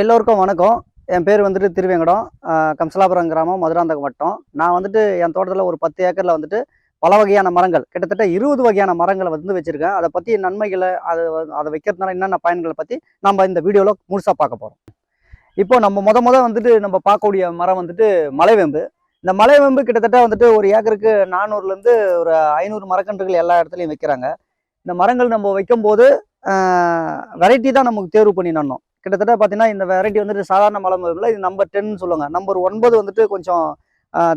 எல்லோருக்கும் வணக்கம். என் பேர் வந்துட்டு திருவேங்கடம். கம்சலாபுரம் கிராமம் மதுராந்தகம் வட்டம். நான் வந்துட்டு என் தோட்டத்தில் ஒரு பத்து ஏக்கரில் வந்துட்டு பல வகையான மரங்கள் கிட்டத்தட்ட இருபது வகையான மரங்களை வந்து வச்சுருக்கேன். அதை பற்றி நன்மைகளை அது அதை வைக்கிறதுனால என்னென்ன பயன்களை பற்றி நம்ம இந்த வீடியோவில் முழுசாக பார்க்க போகிறோம் இப்போ நம்ம முத முத வந்துட்டு நம்ம பார்க்கக்கூடிய மரம் வந்துட்டு மலைவேம்பு. இந்த மலைவேம்பு கிட்டத்தட்ட வந்துட்டு ஒரு ஏக்கருக்கு நானூறுலேருந்து ஒரு ஐநூறு மரக்கன்றுகள் எல்லா இடத்துலையும் வைக்கிறாங்க. இந்த மரங்கள் நம்ம வைக்கும்போது வெரைட்டி தான் நமக்கு தேர்வு பண்ணி நடணும் கிட்டத்தட்ட பார்த்தீங்கன்னா இந்த வெரைட்டி வந்துட்டு சாதாரண மலை வேம்பில் இது நம்பர் டென்னு சொல்லுவாங்க. நம்பர் ஒன்பது வந்துட்டு கொஞ்சம்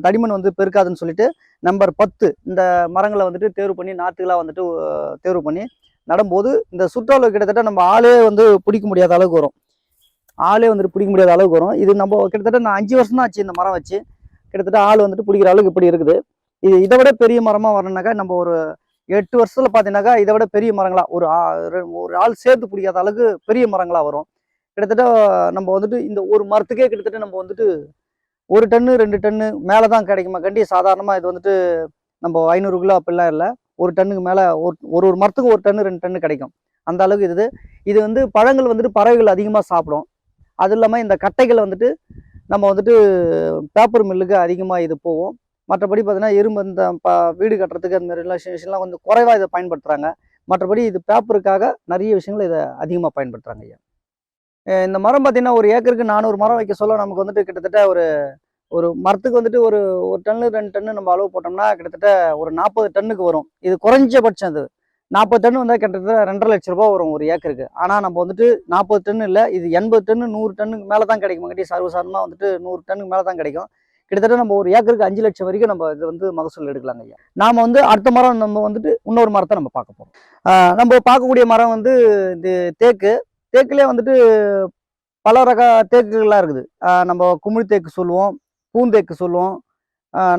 தடிமன் வந்து பெருக்காதுன்னு சொல்லிட்டு நம்பர் பத்து இந்த மரங்களை வந்துட்டு தேர்வு பண்ணி நாற்றுகளாக வந்துட்டு தேர்வு பண்ணி நடும்போது இந்த சுற்றால கிட்டத்தட்ட நம்ம ஆளே வந்து பிடிக்க முடியாத அளவுக்கு வரும். ஆளே வந்துட்டு பிடிக்க முடியாத அளவுக்கு வரும். இது நம்ம கிட்டத்தட்ட நான் அஞ்சு வருஷம் தான் ஆச்சு இந்த மரம் வச்சு. கிட்டத்தட்ட ஆள் வந்துட்டு பிடிக்கிற அளவுக்கு இப்படி இருக்குது. இது இதை விட பெரிய மரமாக வரணுனாக்கா நம்ம ஒரு எட்டு வருஷத்துல பார்த்தீங்கன்னாக்கா இதை விட பெரிய மரங்களா ஒரு ஆ- ஒரு ஆள் சேர்த்து பிடிக்காத அளவுக்கு பெரிய மரங்களாக வரும். கிட்டத்தட்ட நம்ம வந்துட்டு இந்த ஒரு மரத்துக்கே கிட்டத்தட்ட நம்ம வந்துட்டு ஒரு டன்னு ரெண்டு டன்னு மேலே தான் கிடைக்குமா? கண்டி சாதாரணமாக இது வந்துட்டு நம்ம ஐநூறு கிலோ அப்படிலாம் இல்லை. ஒரு டன்னுக்கு மேலே ஒரு ஒரு ஒரு மரத்துக்கு ஒரு டன்னு ரெண்டு டன்னு கிடைக்கும். அந்த அளவுக்கு இது. இது வந்து பழங்கள் வந்துட்டு பறவைகள் அதிகமாக சாப்பிடும். அது இல்லாமல் இந்த கட்டைகள் வந்துட்டு நம்ம வந்துட்டு பேப்பர் மில்லுக்கு அதிகமாக இது போகும். மற்றபடி பார்த்தீங்கன்னா இரும்பு இந்த ப வீடு கட்டுறதுக்கு அந்த மாதிரிலாம் விஷயம்லாம் வந்து குறைவாக இதை பயன்படுத்துகிறாங்க மற்றபடி இது பேப்பருக்காக நிறைய விஷயங்கள் இதை அதிகமாக பயன்படுத்துகிறாங்க ஐயா. இந்த மரம் பார்த்தீங்கன்னா ஒரு ஏக்கருக்கு நானூறு மரம் வைக்க சொல்ல நமக்கு வந்துட்டு கிட்டத்தட்ட ஒரு ஒரு மரத்துக்கு வந்துட்டு ஒரு ஒரு டன்னு ரெண்டு டன்னு நம்ம அளவு போட்டோம்னா கிட்டத்தட்ட ஒரு நாற்பது டன்னுக்கு வரும். இது குறைஞ்சபட்சம் அது. நாற்பது டன் வந்தால் கிட்டத்தட்ட ரெண்டரை லட்ச ரூபா வரும் ஒரு ஏக்கருக்கு. ஆனால் நம்ம வந்துட்டு நாற்பது டன் இல்லை இது எண்பது டன்னு நூறு டன்னுக்கு மேலே தான் கிடைக்கும். கட்டி சர்வசாதாரணமாக வந்துட்டு நூறு டன்னுக்கு மேலே தான் கிடைக்கும். கிட்டத்தட்ட நம்ம ஒரு ஏக்கருக்கு அஞ்சு லட்சம் வரைக்கும் நம்ம இது வந்து மகசூல் எடுக்கலாங்க ஐயா. நாம் வந்து அடுத்த மரம் நம்ம வந்துட்டு இன்னொரு மரத்தை நம்ம பார்க்க போகிறோம் நம்ம பார்க்கக்கூடிய மரம் வந்து இது தேக்கு. தேக்குலேயே வந்துட்டு பல ரக தேக்குகள்லாம் இருக்குது. நம்ம குமிழ் தேக்கு சொல்லுவோம் பூந்தேக்கு சொல்லுவோம்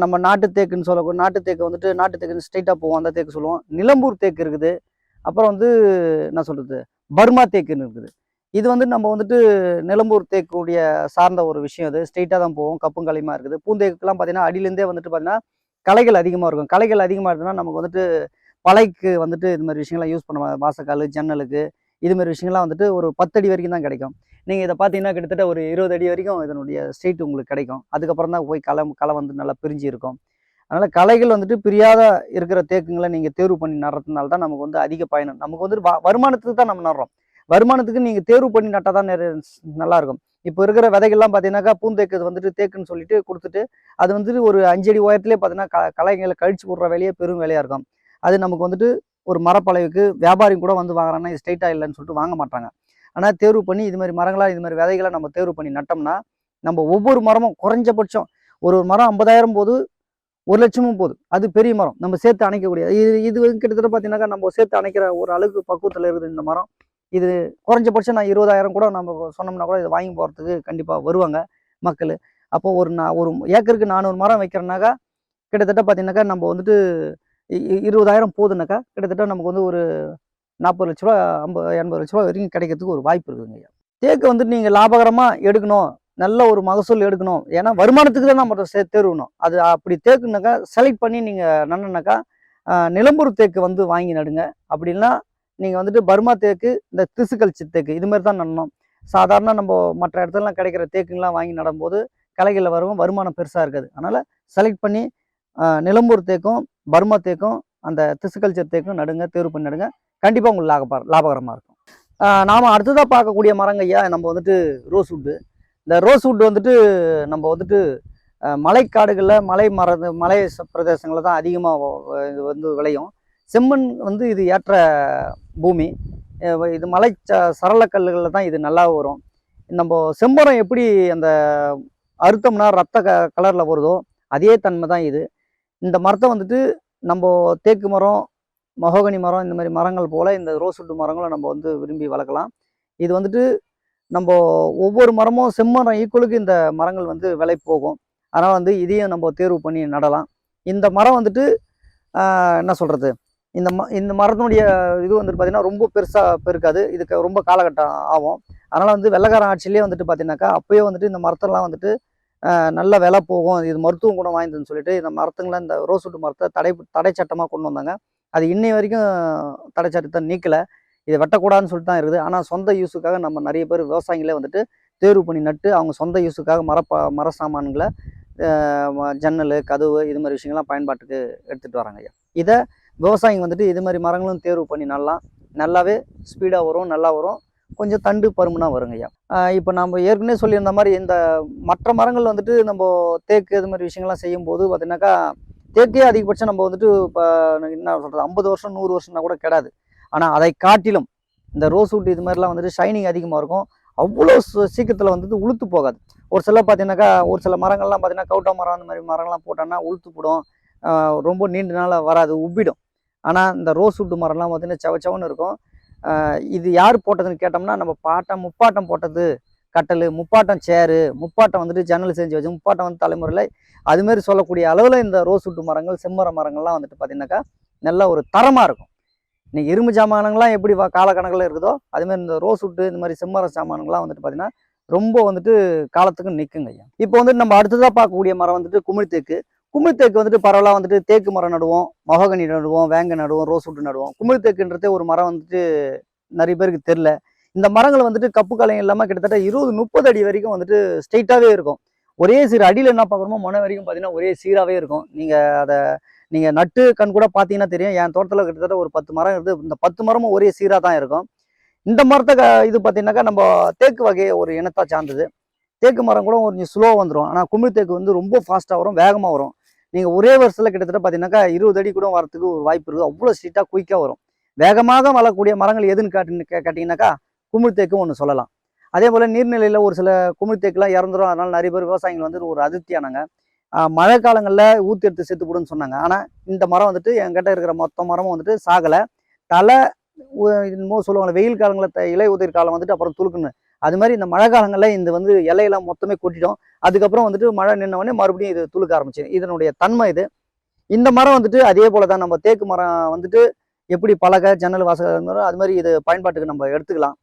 நம்ம நாட்டு தேக்குன்னு சொல்லக்கூடிய நாட்டு தேக்கு வந்துட்டு நாட்டு தேக்கு ஸ்ட்ரைட்டாக போவோம் அந்த தேக்கு சொல்லுவோம். நிலம்பூர் தேக்கு இருக்குது. அப்புறம் வந்து என்ன சொல்கிறது பர்மா தேக்குன்னு இருக்குது. இது வந்து நம்ம வந்துட்டு நிலம்பூர் தேக்குடைய சார்ந்த ஒரு விஷயம் அது. ஸ்ட்ரெயிட்டாக தான் போவோம் கப்பும் களிமா இருக்குது. பூந்தேக்குலாம் பார்த்தீங்கன்னா அடியிலேருந்தே வந்துட்டு பார்த்தீங்கன்னா களைகள் அதிகமாக இருக்கும். களைகள் அதிகமாக இருக்குன்னா நமக்கு வந்துட்டு பலைக்கு வந்துட்டு இது மாதிரி விஷயங்கள்லாம் யூஸ் பண்ணுவாங்க. வாசக்கால் ஜன்னலுக்கு இதுமாரி விஷயங்கள்லாம் வந்துட்டு ஒரு பத்தடி வரைக்கும் தான் கிடைக்கும். நீங்கள் இதை பார்த்தீங்கன்னா கிட்டத்தட்ட ஒரு இருபது அடி வரைக்கும் இதனுடைய ஸ்ட்ரெயிட் உங்களுக்கு கிடைக்கும். அதுக்கப்புறம் தான் போய் களை களை வந்து நல்லா பிரிஞ்சு இருக்கும். அதனால் களைகள் வந்துட்டு பிரியாத இருக்கிற தேக்குங்களை நீங்கள் தேர்வு பண்ணி நடுறதுனால தான் நமக்கு வந்து அதிக பயணம் நமக்கு வந்துட்டு வ- வருமானத்துக்கு தான் நம்ம நடுறோம். வருமானத்துக்கு நீங்கள் தேர்வு பண்ணி நட்டால் தான் நிறைய நல்லாயிருக்கும் இப்போ இருக்கிற விதைகள்லாம் பார்த்தீங்கன்னாக்கா பூந்தேக்கு வந்துட்டு தேக்குன்னு சொல்லிட்டு கொடுத்துட்டு அது வந்துட்டு ஒரு அஞ்சடி உயரத்துலேயே பார்த்தீங்கன்னா க கலைகளை கழிச்சு விடுற வேலையே பெரும் வேலையாக இருக்கும். அது நமக்கு வந்துட்டு ஒரு மரப்பளவுக்கு வியாபாரியும் கூட வந்து வாங்குறாங்கன்னா இது ஸ்ட்ரைட்டாக இல்லைன்னு சொல்லிட்டு வாங்க மாட்டாங்க. ஆனால் தேர்வு பண்ணி இது மாதிரி மரங்களாக இது மாதிரி விதைகளை நம்ம தேர்வு பண்ணி நட்டோம்னா நம்ம ஒவ்வொரு மரமும் குறைஞ்சபட்சம் ஒரு ஒரு மரம் ஐம்பதாயிரம் போது ஒரு லட்சமும் போகுது அது பெரிய மரம். நம்ம சேர்த்து அணைக்கக்கூடிய இது இது கிட்டத்தட்ட பார்த்தீங்கன்னாக்கா நம்ம சேர்த்து அணைக்கிற ஒரு அளவுக்கு பக்குவத்தில் இருக்குது இந்த மரம். இது குறைஞ்சபட்சம் நான் இருபதாயிரம் கூட நம்ம சொன்னோம்னா கூட இதை வாங்கி போகிறதுக்கு கண்டிப்பாக வருவாங்க மக்கள். அப்போ ஒரு நான் ஒரு ஏக்கருக்கு நானூறு மரம் வைக்கிறேன்னாக்கா கிட்டத்தட்ட பார்த்தீங்கன்னாக்கா நம்ம வந்துட்டு இருபதாயிரம் போகுதுனாக்கா கிட்டத்தட்ட நமக்கு வந்து ஒரு நாற்பது லட்ச ரூபா ஐம்பது எண்பது லட்ச ரூபா வரைக்கும் கிடைக்கிறதுக்கு ஒரு வாய்ப்பு இருக்குதுங்க ஐயா. தேக்கு வந்து நீங்கள் லாபகரமாக எடுக்கணும் நல்ல ஒரு மகசூல் எடுக்கணும். ஏன்னா வருமானத்துக்கு தான் நம்ம சே தேர்வணும். அது அப்படி தேக்குனாக்கா செலக்ட் பண்ணி நீங்கள் நன்னனாக்கா நிலம்பூர் தேக்கு வந்து வாங்கி நடுங்க. அப்படின்னா நீங்கள் வந்துட்டு பர்மா தேக்கு இந்த திசுக்கல்ச்சி தேக்கு இது மாதிரி தான் நடணும். சாதாரண நம்ம மற்ற இடத்துலலாம் கிடைக்கிற தேக்குங்கெலாம் வாங்கி நடும்போது களைகளில் வரும் வருமானம் பெருசாக இருக்காது. அதனால் செலக்ட் பண்ணி நிலம்பூர் தேக்கும் பர்மா தேக்கும் அந்த திசுக்கல்ச்சர் தேக்கும் நடுங்க தேர்வு பண்ணி நடுங்க கண்டிப்பாக உங்களுக்கு லாப லாபகரமாக இருக்கும். நாம் அடுத்ததாக பார்க்கக்கூடிய மரங்க ஐயா நம்ம வந்துட்டு ரோஸ் வுட்டு இந்த ரோஸ் வுட் வந்துட்டு நம்ம வந்துட்டு மலைக்காடுகளில் மலை மர மலை ச- பிரதேசங்களில் தான் அதிகமாக இது வந்து விளையும். செம்மண் வந்து இது ஏற்ற பூமி. இது மலை ச சரளக்கல்லுகளில் தான் இது நல்லா வரும். நம்ம செம்மரம் எப்படி அந்த அறுத்தம்னா ரத்த க கலரில் வருதோ அதே தன்மை தான் இது. இந்த மரத்தை வந்துட்டு நம்ம தேக்கு மரம் மகோகனி மரம் இந்த மாதிரி மரங்கள் போல் இந்த ரோஸ்வுட் மரங்களை நம்ம வந்து விரும்பி வளர்க்கலாம். இது வந்துட்டு நம்ம ஒவ்வொரு மரமும் செம்மரம் ஈக்குவலுக்கு இந்த மரங்கள் வந்து விலை போகும். அதனால் வந்து இதையும் நம்ம தேர்வு பண்ணி நடலாம். இந்த மரம் வந்துட்டு என்ன சொல்கிறது இந்த ம இந்த மரத்தினுடைய இது வந்துட்டு பார்த்திங்கன்னா ரொம்ப பெருசாக பெருக்காது. இதுக்கு ரொம்ப காலகட்டம் ஆகும். அதனால் வந்து வெள்ளக்காரன் ஆட்சியிலே வந்துட்டு பார்த்தீங்கன்னாக்கா அப்போயே வந்துட்டு இந்த மரத்தெல்லாம் வந்துட்டு நல்ல விலை போகும். இது மருத்துவம் குணம் வாய்ந்ததுன்னு சொல்லிட்டு இந்த மரத்துங்களை இந்த ரோஸ்வுட் மரத்தை தடை தடை சட்டமாக கொண்டு வந்தாங்க. அது இன்னை வரைக்கும் தடை சட்டத்தை நீக்கலை. இதை வெட்டக்கூடாதுன்னு சொல்லிட்டு தான் இருக்குது. ஆனால் சொந்த யூஸுக்காக நம்ம நிறைய பேர் விவசாயிகளே வந்துட்டு தேர்வு பண்ணி நட்டு அவங்க சொந்த யூஸுக்காக மரப்ப மர சாமான்களை ஜன்னல் கதவு இது மாதிரி விஷயங்கள்லாம் பயன்பாட்டுக்கு எடுத்துகிட்டு வராங்க ஐயா. இதை விவசாயிங்க வந்துட்டு இது மாதிரி மரங்களும் தேர்வு பண்ணி நல்லா நல்லாவே ஸ்பீடாக வரும் நல்லா வரும். கொஞ்சம் தண்டு பருமனாக வருங்க ஐயா இப்போ நம்ம ஏற்கனவே சொல்லியிருந்த மாதிரி இந்த மற்ற மரங்கள் வந்துட்டு நம்ம தேக்கு இது மாதிரி விஷயங்கள்லாம் செய்யும்போது பார்த்தீங்கன்னாக்கா தேக்கே அதிகபட்சம் நம்ம வந்துட்டு இப்போ என்ன சொல்கிறது ஐம்பது வருஷம் நூறு வருஷம்னா கூட கிடாது. ஆனால் அதை காட்டிலும் இந்த ரோஸ் வுட் இது மாதிரிலாம் வந்துட்டு ஷைனிங் அதிகமாக இருக்கும். அவ்வளோ சீக்கிரத்தில் வந்துட்டு உளுத்து போகாது. ஒரு சில பார்த்தீங்கன்னாக்கா ஒரு சில மரங்கள்லாம் பார்த்தீங்கன்னா கவுட்டா மரம் அந்த மாதிரி மரங்கள்லாம் போட்டோன்னா உளுத்து போடும். ரொம்ப நீண்ட நாளாக வராது உப்பிடும். ஆனால் இந்த ரோஸ் வுட்டு மரம்லாம் பார்த்தீங்கன்னா செவச்சவன்னு இருக்கும். இது யார் போட்டதுன்னு கேட்டோம்னா நம்ம பாட்டம் முப்பாட்டம் போட்டது கட்டல் முப்பாட்டம் சேரு முப்பாட்டம் வந்துட்டு ஜன்னல் செஞ்சு வச்சு முப்பாட்டம் வந்து தலைமுறையில் அதுமாரி சொல்லக்கூடிய அளவில் இந்த ரோஸ் வுட்டு மரங்கள் செம்மர மரங்கள்லாம் வந்துட்டு பார்த்தீங்கன்னாக்கா நல்ல ஒரு தரமாக இருக்கும். இன்றைக்கி இரும்பு சாமானங்கள்லாம் எப்படி காலக்கணக்கில் இருக்குதோ அதுமாரி இந்த ரோஸ் வுட்டு இந்த மாதிரி செம்மர சாமானங்கள்லாம் வந்துட்டு பார்த்தீங்கன்னா ரொம்ப வந்துட்டு காலத்துக்கு நிற்குங்க ஐயா. இப்போ வந்துட்டு நம்ம அடுத்ததாக பார்க்கக்கூடிய மரம் வந்துட்டு குமிழ்த்தேக்கு. குமிழ் தேக்கு வந்துட்டு பரவலாக வந்துட்டு தேக்கு மரம் நடுவோம் மொககனி நடுவோம் வேங்க நடுவோம் ரோஸ் வுட்டு நடுவோம். குமிழ் தேக்குன்றதே ஒரு மரம் வந்துட்டு நிறைய பேருக்கு தெரில இந்த மரங்கள் வந்துட்டு கப்பு காலையும் இல்லாமல் கிட்டத்தட்ட இருபது முப்பது அடி வரைக்கும் வந்துட்டு ஸ்ட்ரைட்டாகவே இருக்கும். ஒரே சீர் அடியில் என்ன பார்க்குறோமோ முனை வரைக்கும் பார்த்தீங்கன்னா ஒரே சீராகவே இருக்கும். நீங்கள் அதை நீங்கள் நட்டு கண் கூட பார்த்தீங்கன்னா தெரியும். என் தோட்டத்தில் கிட்டத்தட்ட ஒரு பத்து மரம் இருக்குது இந்த பத்து மரமும் ஒரே சீராக தான் இருக்கும். இந்த மரத்தை க- இது பார்த்தீங்கன்னாக்கா நம்ம தேக்கு வகையை ஒரு இனத்தை சார்ந்தது. தேக்கு மரம் கூட கொஞ்சம் ஸ்லோ வந்துடும் ஆனால் குமிழ் தேக்கு வந்து ரொம்ப ஃபாஸ்ட்டாக வரும் வேகமாக வரும். நீங்கள் ஒரே வருஷத்தில் கிட்டத்தட்ட பார்த்தீங்கன்னாக்கா இருபது அடி கூட வரத்துக்கு ஒரு வாய்ப்பு இருக்குது. அவ்வளோ ஸ்ட்ரீட்டாக குயிக்காக வரும். வேகமாக வளரக்கூடிய மரங்கள் எதுன்னு காட்டு கேட்டிங்கனாக்கா குமிழ் தேக்கு ஒன்று சொல்லலாம். அதே போல் நீர்நிலையில் ஒரு சில குமிழ்த்தேக்கெலாம் இறந்துடும் இறந்துரும். நிறைய பேர் விவசாயிகள் வந்து ஒரு அதிருப்தியானாங்க. மழை காலங்களில் ஊற்றி எடுத்து செத்து போடுன்னு சொன்னாங்க. ஆனால் இந்த மரம் வந்துட்டு என்கிட்ட இருக்கிற மொத்த மரமும் வந்துட்டு சாகலை. தலை இன்னமும் என்னமோ சொல்லுவாங்க வெயில் காலங்களில் த- இலை உதிர் காலம் வந்துட்டு அப்புறம் துளுக்குன்னு. அது மாதிரி இந்த மழை காலங்களில் இந்த வந்து இலையெல்லாம் மொத்தமே கொட்டிடும் அதுக்கப்புறம் வந்துட்டு மழை நின்னவொடனே மறுபடியும் இது துளுக்க ஆரம்பிச்சு இதனுடைய தன்மை இது. இந்த மரம் வந்துட்டு அதே போல தான் நம்ம தேக்கு மரம் வந்துட்டு எப்படி பழக ஜன்னல் வாசகம் அது மாதிரி இது பயன்பாட்டுக்கு நம்ம எடுத்துக்கலாம்.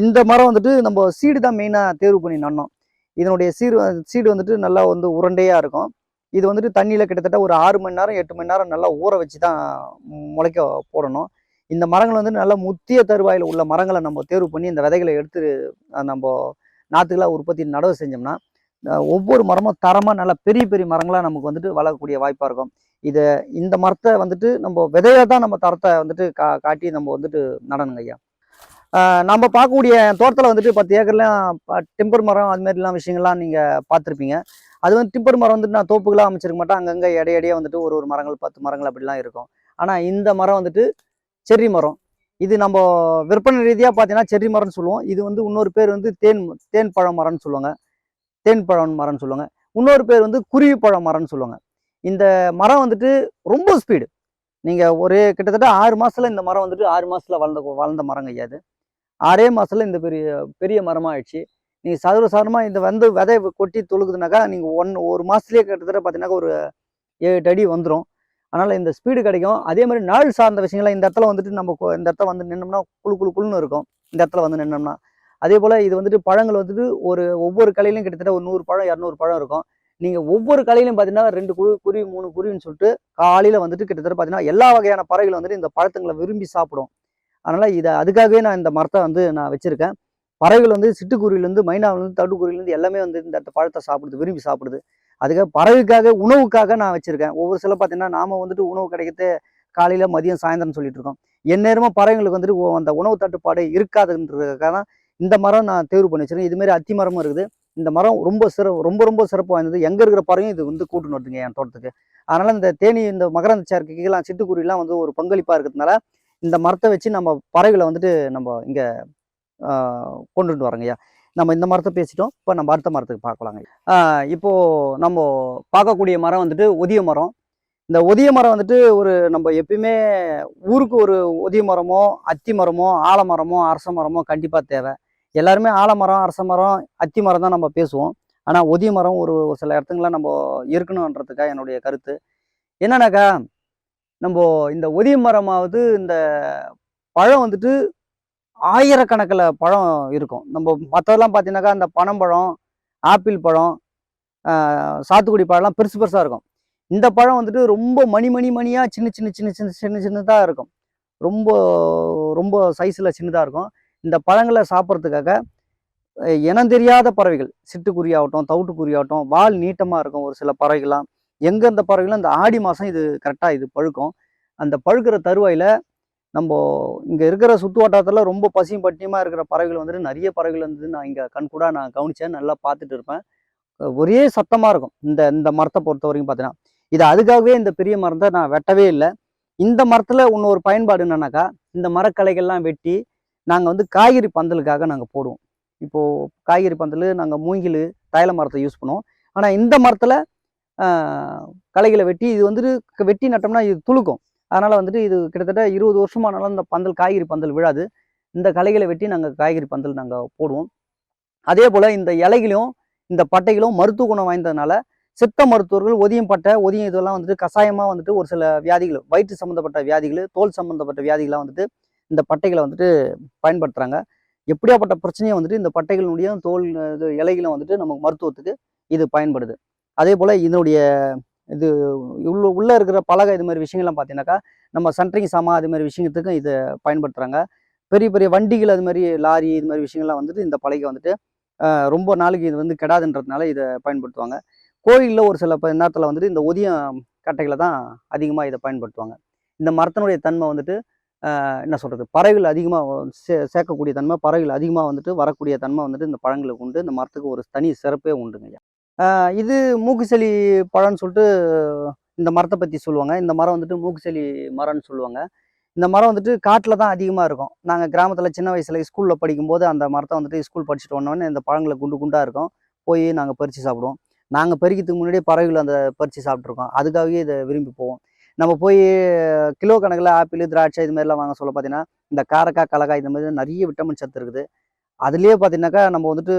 இந்த மரம் வந்துட்டு நம்ம சீடு தான் மெயினாக தேர்வு பண்ணி நன்னோம் இதனுடைய சீடு சீடு வந்துட்டு நல்லா வந்து உருண்டையாக இருக்கும். இது வந்துட்டு தண்ணியில் கிட்டத்தட்ட ஒரு ஆறு மணி நேரம் எட்டு மணி நேரம் நல்லா ஊற வச்சு தான் முளைக்க போடணும். இந்த மரங்கள் வந்து நல்ல முத்திய தருவாயில் உள்ள மரங்களை நம்ம தேர்வு பண்ணி இந்த விதைகளை எடுத்து நம்ம நாற்றுகளாக உற்பத்தி நடவு செஞ்சோம்னா ஒவ்வொரு மரமும் தரமாக நல்ல பெரிய பெரிய மரங்களாக நமக்கு வந்துட்டு வளரக்கூடிய வாய்ப்பாக இருக்கும். இதை இந்த மரத்தை வந்துட்டு நம்ம விதையாக தான் நம்ம தரத்தை வந்துட்டு கா காட்டி நம்ம வந்துட்டு நடணுங்க ஐயா. நம்ம பார்க்கக்கூடிய தோட்டத்தில் வந்துட்டு பத்து ஏக்கர்லாம் டிம்பர் மரம் அது மாதிரிலாம் விஷயங்கள்லாம் நீங்கள் பார்த்துருப்பீங்க. அது வந்து டிம்பர் மரம் வந்துட்டு நான் தோப்புகளாக அமைச்சிருக்க மாட்டேன். அங்கங்கே இடையிடையே வந்துட்டு ஒரு ஒரு மரங்கள் பத்து மரங்கள் அப்படிலாம் இருக்கும். ஆனால் இந்த மரம் வந்துட்டு செர்ரி மரம். இது நம்ம விற்பனை ரீதியாக பார்த்தீங்கன்னா செர்ரி மரம்னு சொல்லுவோம். இது வந்து இன்னொரு பேர் வந்து தேன் தேன் பழம் மரம்னு சொல்லுவாங்க. தேன் பழம் மரம்னு சொல்லுவாங்க. இன்னொரு பேர் வந்து குருவி பழம் மரம்னு சொல்லுவாங்க. இந்த மரம் வந்துட்டு ரொம்ப ஸ்பீடு நீங்கள் ஒரு கிட்டத்தட்ட ஆறு மாதத்தில் இந்த மரம் வந்துட்டு ஆறு மாதத்தில் வளர்ந்த வளர்ந்த மரம் ஐயா ஆறே மாதத்தில் இந்த பெரிய பெரிய மரமாக ஆயிடுச்சு. நீங்கள் சதுர சாரமாக இந்த வந்து விதை கொட்டி தொழுகுதுனாக்கா நீங்கள் ஒன் ஒரு மாதத்துலேயே கிட்டத்தட்ட பார்த்தீங்கன்னாக்கா ஒரு ஏழு அடி வந்துடும் அதனால் இந்த ஸ்பீடு கிடைக்கும். அதே மாதிரி நாள் சார்ந்த விஷயங்கள்லாம் இந்த இடத்துல வந்துட்டு நம்ம இந்த இடத்துல வந்து நின்னோம்னா குழு குளு குழுன்னு இருக்கும். இந்த இடத்துல வந்து நின்னோம்னா. அதே போல் இது வந்துட்டு பழங்கள் வந்துட்டு ஒரு ஒவ்வொரு கலையிலையும் கிட்டத்தட்ட ஒரு நூறு பழம் இரநூறு பழம் இருக்கும். நீங்கள் ஒவ்வொரு கலையிலையும் பார்த்தீங்கன்னா ரெண்டு குரு குருவி மூணு குருவின்னு சொல்லிட்டு காலையில் வந்துட்டு கிட்டத்தட்ட பார்த்தீங்கன்னா எல்லா வகையான பறவைகள் வந்துட்டு இந்த பழத்துங்களை விரும்பி சாப்பிடும். அதனால் இதை அதுக்காகவே நான் இந்த மரத்தை வந்து நான் வச்சுருக்கேன். பறவைகள் வந்து சிட்டுக்குருவிலேருந்து மைனாவிலேருந்து தடுக்குருவிலேருந்து எல்லாமே வந்து இந்த பழத்தை சாப்பிடுது விரும்பி சாப்பிடுது. அதுக்காக பறவைக்காக உணவுக்காக நான் வச்சுருக்கேன். ஒவ்வொரு சில பார்த்தீங்கன்னா நாம் வந்துட்டு உணவு கிடைக்கிறது காலையில் மதியம் சாயந்தரம் சொல்லிட்டு இருக்கோம். எந்நேரமும் பறவைங்களுக்கு வந்துட்டு ஓ- அந்த உணவு தட்டுப்பாடு இருக்காதுன்றதுக்காக தான் இந்த மரம் நான் தேர்வு பண்ணி வச்சுருக்கேன். இதுமாரி அத்தி மரமும் இருக்குது. இந்த மரம் ரொம்ப சிற ரொம்ப ரொம்ப சிறப்பு வாய்ந்தது. எங்கே இருக்கிற பறவையும் இது வந்து கூட்டு நடத்துங்க என் தோட்டத்துக்கு. அதனால் இந்த தேனி இந்த மகரந்த சேர்க்கைக்கெல்லாம் சிட்டுக்குருவிலாம் வந்து ஒரு பங்களிப்பாக இருக்கிறதுனால இந்த மரத்தை வச்சு நம்ம பறவைகளை வந்துட்டு நம்ம இங்கே கொண்டுட்டு வரோங்கய்யா நம்ம இந்த மரத்தை பேசிட்டோம். இப்போ நம்ம அடுத்த மரத்துக்கு பார்க்கலாங்க. இப்போது நம்ம பார்க்கக்கூடிய மரம் வந்துட்டு ஒதிய மரம். இந்த ஒதிய மரம் வந்துட்டு ஒரு நம்ம எப்பயுமே ஊருக்கு ஒரு ஒதிய மரமோ அத்தி மரமோ ஆலமரமோ அரச மரமோ கண்டிப்பாக தேவை. எல்லாருமே ஆலமரம் அரச மரம் அத்தி மரம் தான் நம்ம பேசுவோம். ஆனால் ஒதிய மரம் ஒரு ஒரு சில இடத்துங்களாம் நம்ம இருக்கணுன்றதுக்காக என்னுடைய கருத்து. என்னன்னாக்கா நம்ம இந்த ஒதிய மரமாவது இந்த பழம் வந்துட்டு ஆயிரக்கணக்கில் பழம் இருக்கும். நம்ம மற்றதெல்லாம் பார்த்தீங்கன்னாக்கா அந்த பனம்பழம் ஆப்பிள் பழம் சாத்துக்குடி பழம்லாம் பெருசு பெருசாக இருக்கும். இந்த பழம் வந்துட்டு ரொம்ப மணி மணி மணியாக சின்ன சின்ன சின்ன சின்ன சின்ன சின்னதாக இருக்கும். ரொம்ப ரொம்ப சைஸில் சின்னதாக இருக்கும். இந்த பழங்களை சாப்பிட்றதுக்காக இனம் தெரியாத பறவைகள் சிட்டுக்குருவி ஆகட்டும் தவிட்டுக்குருவி ஆகட்டும் வால் நீட்டமாக இருக்கும் ஒரு சில பறவைகள்லாம். எங்கே இந்த பறவைகளும் இந்த ஆடி மாதம் இது கரெக்டாக இது பழுக்கும். அந்த பழுக்கிற தருவாயில் நம்ம இங்கே இருக்கிற சுற்று வட்டாரத்தில் ரொம்ப பசியும் பட்டினியமாக இருக்கிற பறவைகள் வந்துட்டு நிறைய பறவைகள் வந்து நான் இங்கே கண்கூடாக நான் கவனித்தேன் நல்லா பார்த்துட்டு இருப்பேன். ஒரே சத்தமாக இருக்கும். இந்த இந்த மரத்தை பொறுத்த வரைக்கும் பார்த்தீங்கன்னா இது அதுக்காகவே இந்த பெரிய மரத்தை நான் வெட்டவே இல்லை. இந்த மரத்தில் இன்னொரு பயன்பாடு என்னன்னாக்கா இந்த மரக்கலைகள்லாம் வெட்டி நாங்கள் வந்து காய்கறி பந்தலுக்காக நாங்கள் போடுவோம். இப்போது காய்கறி பந்தல் நாங்கள் மூங்கில் தைல மரத்தை யூஸ் பண்ணுவோம். ஆனால் இந்த மரத்தில் களைகளை வெட்டி இது வந்துட்டு வெட்டி நட்டோம்னா இது துளுக்கும். அதனால் வந்துட்டு இது கிட்டத்தட்ட இருபது வருஷமானாலும் இந்த பந்தல் காய்கறி பந்தல் விழாது. இந்த களைகளை வெட்டி நாங்கள் காய்கறி பந்தல் நாங்கள் போடுவோம். அதே போல் இந்த இலைகளையும் இந்த பட்டைகளும் மருத்துவ குணம் வாய்ந்ததுனால சித்த மருத்துவர்கள் ஒதியம் பட்டை ஒதியம் இதெல்லாம் வந்துட்டு கஷாயமாக வந்துட்டு ஒரு சில வியாதிகள் வயிற்று சம்மந்தப்பட்ட வியாதிகள் தோல் சம்மந்தப்பட்ட வியாதிகள்லாம் வந்துட்டு இந்த பட்டைகளை வந்துட்டு பயன்படுத்துகிறாங்க எப்படியாப்பட்ட பிரச்சனையும் வந்துட்டு இந்த பட்டைகளுடைய தோல் இது இலைகளும் வந்துட்டு நமக்கு மருத்துவத்துக்கு இது பயன்படுது. அதே போல் இதனுடைய இது உள்ள உள்ளே இருக்கிற பலகை இது மாதிரி விஷயங்கள்லாம் பார்த்தீங்கன்னாக்கா நம்ம சென்ட்ரிங் சாமா அது மாதிரி விஷயத்துக்கும் இதை பயன்படுத்துகிறாங்க பெரிய பெரிய வண்டிகள் அது மாதிரி லாரி இது மாதிரி விஷயங்கள்லாம் வந்துட்டு இந்த பலகை வந்துட்டு ரொம்ப நாளைக்கு இது வந்து கெடாதுன்றதுனால இதை பயன்படுத்துவாங்க. கோயிலில் ஒரு சில ப- நேரத்தில் வந்துட்டு இந்த ஒதியம் கட்டைகளை தான் அதிகமாக இதை பயன்படுத்துவாங்க. இந்த மரத்தினுடைய தன்மை வந்துட்டு என்ன சொல்கிறது பறவைகள் அதிகமாக சே சேர்க்கக்கூடிய தன்மை பறவைகள் அதிகமாக வந்துட்டு வரக்கூடிய தன்மை வந்துட்டு இந்த பழங்களுக்கு உண்டு. இந்த மரத்துக்கு ஒரு தனி சிறப்பே உண்டுங்க இது மூக்குசெலி பழம்னு சொல்லிட்டு இந்த மரத்தை பற்றி சொல்லுவாங்க. இந்த மரம் வந்துட்டு மூக்குசெலி மரம்னு சொல்லுவாங்க. இந்த மரம் வந்துட்டு காட்டில் தான் அதிகமாக இருக்கும். நாங்கள் கிராமத்தில் சின்ன வயசில் ஸ்கூலில் படிக்கும்போது அந்த மரத்தை வந்துட்டு ஸ்கூல் படிச்சுட்டு வந்தோடனே இந்த பழங்களை குண்டு குண்டாக இருக்கும். போய் நாங்கள் பறித்து சாப்பிடுவோம். நாங்கள் பறிக்கிறதுக்கு முன்னாடியே பறவைகள் அந்த பறித்து சாப்பிட்ருக்கோம் அதுக்காகவே இதை விரும்பி போவோம். நம்ம போய் கிலோ கணக்கில் ஆப்பிள் திராட்சை இது மாதிரிலாம் வாங்க சொல்ல பார்த்தீங்கன்னா இந்த காரக்காய் கலக்காய் இந்த மாதிரி நிறைய விட்டமின் சத்து இருக்குது. அதுலேயே பார்த்தீங்கன்னாக்கா நம்ம வந்துட்டு